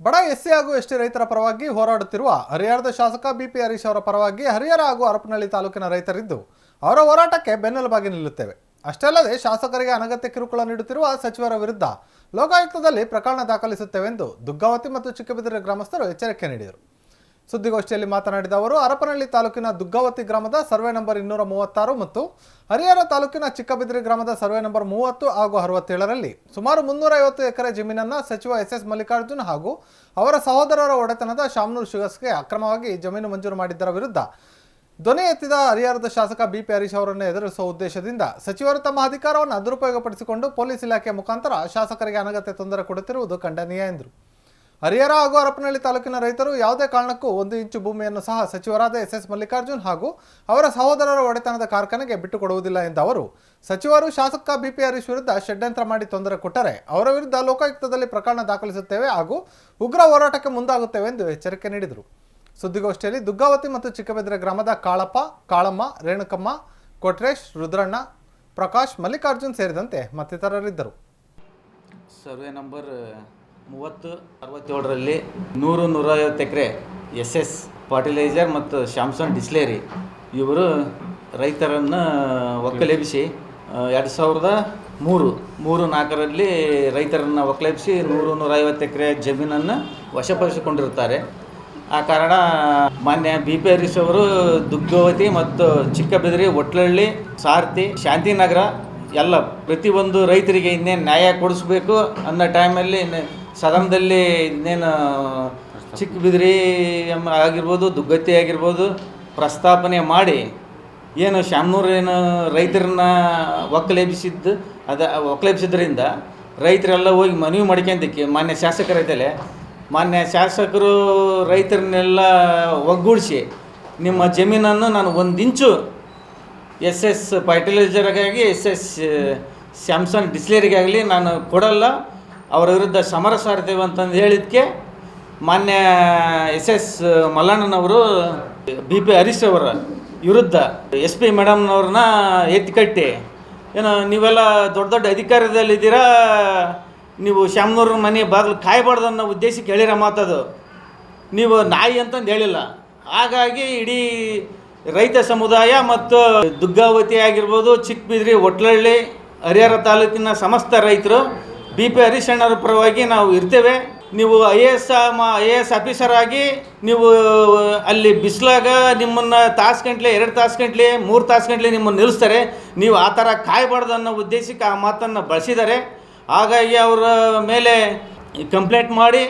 ಬಡ ಎಸ್ಸಿ ಹಾಗೂ ಎಸ್ಟಿ ರೈತರ ಪರವಾಗಿ ಹೋರಾಡುತ್ತಿರುವ ಹರಿಹರದ ಶಾಸಕ ಬಿಪಿ ಹರೀಶ್ ಅವರ ಪರವಾಗಿ ಹರಿಹರ ಹಾಗೂ ಹರಪನಹಳ್ಳಿ ತಾಲೂಕಿನ ರೈತರಿದ್ದು ಅವರ ಹೋರಾಟಕ್ಕೆ ಬೆನ್ನೆಲುಬಾಗಿ ನಿಲ್ಲುತ್ತೇವೆ. ಅಷ್ಟೇ ಅಲ್ಲದೆ ಶಾಸಕರಿಗೆ ಅನಗತ್ಯ ಕಿರುಕುಳ ನೀಡುತ್ತಿರುವ ಸಚಿವರ ವಿರುದ್ಧ ಲೋಕಾಯುಕ್ತದಲ್ಲಿ ಪ್ರಕರಣ ದಾಖಲಿಸುತ್ತೇವೆಂದು ದುಗ್ಗಾವತಿ ಮತ್ತು ಚಿಕ್ಕಬಿದಿರೆ ಗ್ರಾಮಸ್ಥರು ಎಚ್ಚರಿಕೆ ನೀಡಿದರು. ಸುದ್ದಿಗೋಷ್ಠಿಯಲ್ಲಿ ಮಾತನಾಡಿದ ಅವರು, ಹರಪನಹಳ್ಳಿ ತಾಲೂಕಿನ ದುಗ್ಗಾವತಿ ಗ್ರಾಮದ ಸರ್ವೆ ನಂಬರ್ ಇನ್ನೂರ ಮೂವತ್ತಾರು ಮತ್ತು ಹರಿಹರ ತಾಲೂಕಿನ ಚಿಕ್ಕಬಿದ್ರಿ ಗ್ರಾಮದ ಸರ್ವೆ ನಂಬರ್ ಮೂವತ್ತು ಹಾಗೂ ಅರವತ್ತೇಳರಲ್ಲಿ ಸುಮಾರು ಮುನ್ನೂರೈವತ್ತು ಎಕರೆ ಜಮೀನನ್ನು ಸಚಿವ ಎಸ್ ಎಸ್ ಮಲ್ಲಿಕಾರ್ಜುನ್ ಹಾಗೂ ಅವರ ಸಹೋದರರ ಒಡೆತನದ ಶಾಮನೂರು ಶುಗರ್ಸ್ಗೆ ಅಕ್ರಮವಾಗಿ ಜಮೀನು ಮಂಜೂರು ಮಾಡಿದ್ದರ ವಿರುದ್ಧ ಧ್ವನಿ ಎತ್ತಿದ ಹರಿಹರದ ಶಾಸಕ ಬಿಪಿ ಹರೀಶ್ ಅವರನ್ನು ಎದುರಿಸುವ ಉದ್ದೇಶದಿಂದ ಸಚಿವರು ತಮ್ಮ ಅಧಿಕಾರವನ್ನು ದುರುಪಯೋಗಪಡಿಸಿಕೊಂಡು ಪೊಲೀಸ್ ಇಲಾಖೆ ಮುಖಾಂತರ ಶಾಸಕರಿಗೆ ಅನಗತ್ಯ ತೊಂದರೆ ಕೊಡುತ್ತಿರುವುದು ಖಂಡನೀಯ ಎಂದರು. ಹರಿಹರ ಹಾಗೂ ಹರಪನಹಳ್ಳಿ ತಾಲೂಕಿನ ರೈತರು ಯಾವುದೇ ಕಾರಣಕ್ಕೂ ಒಂದು ಇಂಚು ಭೂಮಿಯನ್ನು ಸಹ ಸಚಿವರಾದ ಎಸ್ ಎಸ್ ಮಲ್ಲಿಕಾರ್ಜುನ್ ಹಾಗೂ ಅವರ ಸಹೋದರರ ಒಡೆತನದ ಕಾರ್ಖಾನೆಗೆ ಬಿಟ್ಟುಕೊಡುವುದಿಲ್ಲ ಎಂದ ಅವರು, ಸಚಿವರು ಶಾಸಕ ಬಿಪಿ ಹರೀಶ್ ವಿರುದ್ಧ ಷಡ್ಯಂತ್ರ ಮಾಡಿ ತೊಂದರೆ ಕೊಟ್ಟರೆ ಅವರ ವಿರುದ್ಧ ಲೋಕಾಯುಕ್ತದಲ್ಲಿ ಪ್ರಕರಣ ದಾಖಲಿಸುತ್ತೇವೆ ಹಾಗೂ ಉಗ್ರ ಹೋರಾಟಕ್ಕೆ ಮುಂದಾಗುತ್ತೇವೆ ಎಂದು ಎಚ್ಚರಿಕೆ ನೀಡಿದರು. ಸುದ್ದಿಗೋಷ್ಠಿಯಲ್ಲಿ ದುಗ್ಗಾವತಿ ಮತ್ತು ಚಿಕ್ಕಬೆದ್ರೆ ಗ್ರಾಮದ ಕಾಳಪ್ಪ, ಕಾಳಮ್ಮ, ರೇಣುಕಮ್ಮ, ಕೊಟ್ರೇಶ್, ರುದ್ರಣ್ಣ, ಪ್ರಕಾಶ್, ಮಲ್ಲಿಕಾರ್ಜುನ್ ಸೇರಿದಂತೆ ಮತ್ತಿತರರಿದ್ದರು. ಸರ್ವೆ ನಂಬರ್ ಮೂವತ್ತು, ಅರವತ್ತೇಳರಲ್ಲಿ ನೂರು, ನೂರೈವತ್ತು ಎಕರೆ ಎಸ್ ಎಸ್ ಫರ್ಟಿಲೈಸರ್ ಮತ್ತು ಶ್ಯಾಮ್ಸನ್ ಡಿಸ್ಲೇರಿ ಇವರು ರೈತರನ್ನು ಒಕ್ಕಲೆಬ್ಬಿಸಿ ಎರಡು ಸಾವಿರದ ಮೂರು ಮೂರು ನಾಲ್ಕರಲ್ಲಿ ರೈತರನ್ನು ಒಕ್ಕಲೆಬ್ಬಿಸಿ ನೂರು, ನೂರೈವತ್ತು ಎಕರೆ ಜಮೀನನ್ನು ವಶಪಡಿಸಿಕೊಂಡಿರುತ್ತಾರೆ. ಆ ಕಾರಣ ಮಾನ್ಯ ಬಿ ಪಿ ಹರೀಶ್ ಅವರು ದುಗ್ಗವತಿ ಮತ್ತು ಚಿಕ್ಕಬೆದರಿ ಒಟ್ಲಹಳ್ಳಿ ಸಾರ್ತಿ ಶಾಂತಿನಗರ ಎಲ್ಲ ಪ್ರತಿಯೊಂದು ರೈತರಿಗೆ ಇನ್ನೇನು ನ್ಯಾಯ ಕೊಡಿಸ್ಬೇಕು ಅನ್ನೋ ಟೈಮಲ್ಲಿ ಸದನದಲ್ಲಿ ಇನ್ನೇನು ಚಿಕ್ಕಬಿದ್ರಿ ಎಂ ಆಗಿರ್ಬೋದು, ದುಗ್ಗತ್ತಿ ಆಗಿರ್ಬೋದು, ಪ್ರಸ್ತಾಪನೆ ಮಾಡಿ ಏನು ಶಾಮನೂರೇನು ಏನು ರೈತರನ್ನ ಒಕ್ಕಲೆಬ್ಬಿಸಿದ್ದು ಅದ ಒಕ್ಕಲೆಬ್ಬಿಸಿದ್ರಿಂದ ರೈತರೆಲ್ಲ ಹೋಗಿ ಮನವಿ ಮಾಡ್ಕೊಂಡಕ್ಕೆ, ಮಾನ್ಯ ಇದ್ದಲೆ ಮಾನ್ಯ ಶಾಸಕರು ರೈತರನ್ನೆಲ್ಲ ಒಗ್ಗೂಡಿಸಿ ನಿಮ್ಮ ಜಮೀನನ್ನು ನಾನು ಒಂದು ಇಂಚು ಎಸ್ ಎಸ್ ಫರ್ಟಿಲೈಸರ್ಗಾಗಿ ಎಸ್ ಎಸ್ ಸ್ಯಾಮ್ಸಂಗ್ ಡಿಸ್ಲೇರಿಗಾಗಲಿ ನಾನು ಕೊಡಲ್ಲ. ಅವರ ವಿರುದ್ಧ ಸಮರ ಸಾರ್ತೇವೆ ಅಂತಂದು ಹೇಳಿದ್ಕೆ ಮಾನ್ಯ ಎಸ್ ಎಸ್ ಮಲ್ಲಣ್ಣನವರು ಬಿ ಪಿ ಹರೀಶ್ ಅವರ ವಿರುದ್ಧ ಎಸ್ ಪಿ ಮೇಡಮ್ನವ್ರನ್ನ ಎತ್ತಿಕಟ್ಟಿ ಏನು ನೀವೆಲ್ಲ ದೊಡ್ಡ ದೊಡ್ಡ ಅಧಿಕಾರದಲ್ಲಿದ್ದೀರಾ, ನೀವು ಶ್ಯಾಮ್ನವ್ರ ಮನೆ ಬಾಗಿಲು ಕಾಯಬಾರ್ದು ಅನ್ನೋ ಉದ್ದೇಶಕ್ಕೆ ಹೇಳಿರೋ ಮಾತದು. ನೀವು ನಾಯಿ ಅಂತಂದು ಹೇಳಿಲ್ಲ. ಹಾಗಾಗಿ ಇಡೀ ರೈತ ಸಮುದಾಯ ಮತ್ತು ದುಗ್ಗಾವತಿ ಆಗಿರ್ಬೋದು ಚಿಕ್ಕಬಿದ್ರಿ ಒಟ್ಲಹಳ್ಳಿ ಹರಿಹರ ತಾಲೂಕಿನ ಸಮಸ್ತ ರೈತರು ಬಿ ಪಿ ಹರೀಶಣ್ಣರ ಪರವಾಗಿ ನಾವು ಇರ್ತೇವೆ. ನೀವು I A S I A S officer ಆಗಿ ನೀವು, ಅಲ್ಲಿ ಬಿಸಿಲಾಗ ನಿಮ್ಮನ್ನು ತಾಸು ಗಂಟ್ಲೆ, ಎರಡು ತಾಸು ಗಂಟ್ಲೆ, ಮೂರು ತಾಸು ಗಂಟ್ಲೆ ನಿಮ್ಮನ್ನು ನಿಲ್ಲಿಸ್ತಾರೆ. ನೀವು ಆ ಥರ ಕಾಯಬಾರ್ದು ಅನ್ನೋ ಉದ್ದೇಶಕ್ಕೆ ಆ ಮಾತನ್ನು ಬಳಸಿದ್ದಾರೆ. ಹಾಗಾಗಿ ಅವರ ಮೇಲೆ ಕಂಪ್ಲೇಂಟ್ ಮಾಡಿ,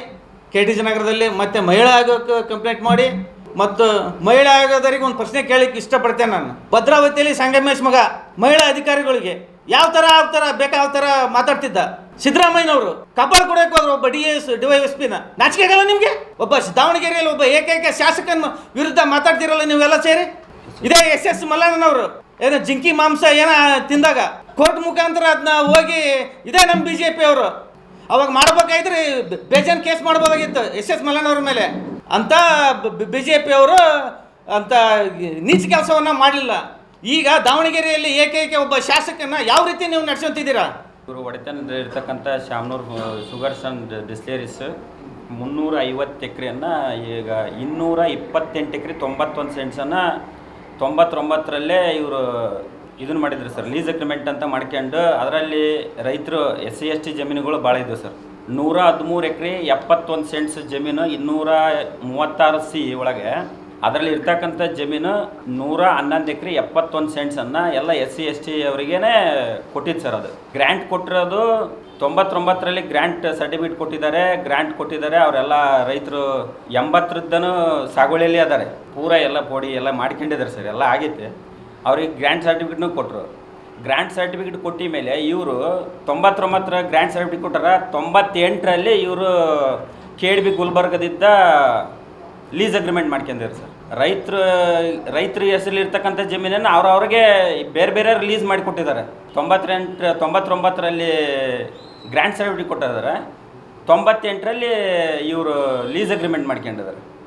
ಕೆ ಟಿ ಜಿ ನಗರದಲ್ಲಿ ಮತ್ತೆ ಮಹಿಳಾ ಆಯೋಗಕ್ಕೆ ಕಂಪ್ಲೇಂಟ್ ಮಾಡಿ. ಮತ್ತು ಮಹಿಳಾ ಆಯೋಗದವರಿಗೆ ಒಂದು ಪ್ರಶ್ನೆ ಕೇಳಲಿಕ್ಕೆ ಇಷ್ಟಪಡ್ತೇನೆ ನಾನು. ಭದ್ರಾವತಿಯಲ್ಲಿ ಸಂಗಮೇಶ್ ಮಗ, ಮಹಿಳಾ ಅಧಿಕಾರಿಗಳಿಗೆ. ಯಾವ ಥರ ಯಾವ ಥರ ಬೇಕಾ, ಯಾವ ಥರ ಮಾತಾಡ್ತಿದ್ದ? ಸಿದ್ದರಾಮಯ್ಯನವರು ಕಬ್ಬಾಳ ಕೊಡಕ್ಕೆ ಹೋದ್ರು ಒಬ್ಬ D S D Y S ಪಿನ ನಾಚಿಕೆಗಲ್ಲ ನಿಮಗೆ? ಒಬ್ಬ ದಾವಣಗೆರೆಯಲ್ಲಿ ಒಬ್ಬ ಏಕೈಕ ಶಾಸಕನ ವಿರುದ್ಧ ಮಾತಾಡ್ತಿರಲ್ಲ ನೀವೆಲ್ಲ ಸೇರಿ? ಇದೇ ಎಸ್ ಎಸ್ ಮಲ್ಲಣ್ಣನವರು. ಏನೋ ಜಿಂಕಿ ಮಾಂಸ ಏನ ತಿಂದಾಗ ಕೋರ್ಟ್ ಮುಖಾಂತರ ಅದನ್ನ ಹೋಗಿ ಇದೇ ನಮ್ಮ ಬಿ ಜೆ ಪಿ ಅವರು. ಅವಾಗ ಬೇಜನ್ ಬೇಜಾನ್ ಕೇಸ್ ಮಾಡ್ಬೋದಾಗಿತ್ತು ಎಸ್ ಎಸ್ ಮಲ್ಲಣ್ಣವ್ರ ಮೇಲೆ. ಅಂತ ಬಿ ಜೆ ಪಿ ಅವರು ಅಂತ ನೀಚ ಕೆಲಸವನ್ನ ಮಾಡಲಿಲ್ಲ ಈಗ ದಾವಣಗೆರೆಯಲ್ಲಿ ಏಕೈಕ ಒಬ್ಬ ಶಾಸಕನ ಯಾವ ರೀತಿ ನೀವು ನಡೆಸುತ್ತಿದ್ದೀರಾ ಇವರು ಒಡೆತನದಲ್ಲಿ ಇರ್ತಕ್ಕಂಥ ಶಾಮ್ನೂರ್ ಶುಗರ್ಸ್ ಆ್ಯಂಡ್ ಡಿಸ್ಲೇರಿಸ್ ಮುನ್ನೂರ ಐವತ್ತು ಎಕರೆಯನ್ನು ಈಗ ಇನ್ನೂರ ಇಪ್ಪತ್ತೆಂಟು ಎಕರೆ ತೊಂಬತ್ತೊಂದು ಸೆಂಟ್ಸನ್ನು ತೊಂಬತ್ತೊಂಬತ್ತರಲ್ಲೇ ಇವರು ಇದನ್ನು ಮಾಡಿದ್ರು ಸರ್. ಲೀಸ್ ಅಗ್ರಿಮೆಂಟ್ ಅಂತ ಮಾಡ್ಕೊಂಡು ಅದರಲ್ಲಿ ರೈತರು ಎಸ್ ಸಿ ಎಸ್ ಟಿ ಜಮೀನುಗಳು ಭಾಳ ಇದ್ದವು ಸರ್. ನೂರ ಹದಿಮೂರು ಎಕರೆ ಎಪ್ಪತ್ತೊಂದು ಸೆಂಟ್ಸ್ ಜಮೀನು ಇನ್ನೂರ ಮೂವತ್ತಾರು ಸಿ ಒಳಗೆ ಅದರಲ್ಲಿ ಇರ್ತಕ್ಕಂಥ ಜಮೀನು ನೂರ ಹನ್ನೊಂದು ಎಕರೆ ಎಪ್ಪತ್ತೊಂದು ಸೆಂಟ್ಸನ್ನು ಎಲ್ಲ ಎಸ್ ಸಿ, ಎಸ್ ಟಿ ಅವರಿಗೇನೆ ಕೊಟ್ಟಿದ್ದು ಸರ್ ಅದು. ಗ್ರ್ಯಾಂಟ್ ಕೊಟ್ಟಿರೋದು ತೊಂಬತ್ತೊಂಬತ್ತರಲ್ಲಿ ಗ್ರ್ಯಾಂಟ್ ಸರ್ಟಿಫಿಕೇಟ್ ಕೊಟ್ಟಿದ್ದಾರೆ. ಗ್ರ್ಯಾಂಟ್ ಕೊಟ್ಟಿದ್ದಾರೆ. ಅವರೆಲ್ಲ ರೈತರು ಎಂಬತ್ತರದ್ದನು ಸಾಗುವಳಿಯಲ್ಲಿ ಅದಾರೆ. ಪೂರ ಎಲ್ಲ ಪೋಡಿ ಎಲ್ಲ ಮಾಡ್ಕೊಂಡಿದ್ದಾರೆ ಸರ್. ಎಲ್ಲ ಆಗೈತೆ ಅವ್ರಿಗೆ ಗ್ರ್ಯಾಂಟ್ ಸರ್ಟಿಫಿಕೇಟ್ನೂ ಕೊಟ್ಟರು ಗ್ರ್ಯಾಂಟ್ ಸರ್ಟಿಫಿಕೇಟ್ ಕೊಟ್ಟ ಮೇಲೆ ಇವರು ತೊಂಬತ್ತೊಂಬತ್ತರ ಗ್ರ್ಯಾಂಟ್ ಸರ್ಟಿಫಿಕೇಟ್ ಕೊಟ್ಟಾರ, ತೊಂಬತ್ತೆಂಟರಲ್ಲಿ ಇವರು ಕೆ ಡಿ ಬಿ ಗುಲ್ಬರ್ಗದಿದ್ದ ಲೀಸ್ ಅಗ್ರಿಮೆಂಟ್ ಮಾಡ್ಕೊಂಡಿದ್ದಾರೆ ಸರ್. ರೈತರು ರೈತರ ಹೆಸರಲ್ಲಿರ್ತಕ್ಕಂಥ ಜಮೀನನ್ನು ಅವ್ರವ್ರಿಗೆ ಬೇರೆ ಬೇರೆ ಲೀಸ್ ಮಾಡಿಕೊಟ್ಟಿದ್ದಾರೆ ತೊಂಬತ್ತೆಂಟು, ತೊಂಬತ್ತೊಂಬತ್ತರಲ್ಲಿ ಗ್ರ್ಯಾಂಡ್ ಸರ್ಟಿಫಿಕೇಟ್ ಕೊಟ್ಟಿದ್ದಾರೆ. ತೊಂಬತ್ತೆಂಟರಲ್ಲಿ ಇವರು ಲೀಸ್ ಅಗ್ರಿಮೆಂಟ್ ಮಾಡ್ಕೊಂಡಿದ್ದಾರೆ.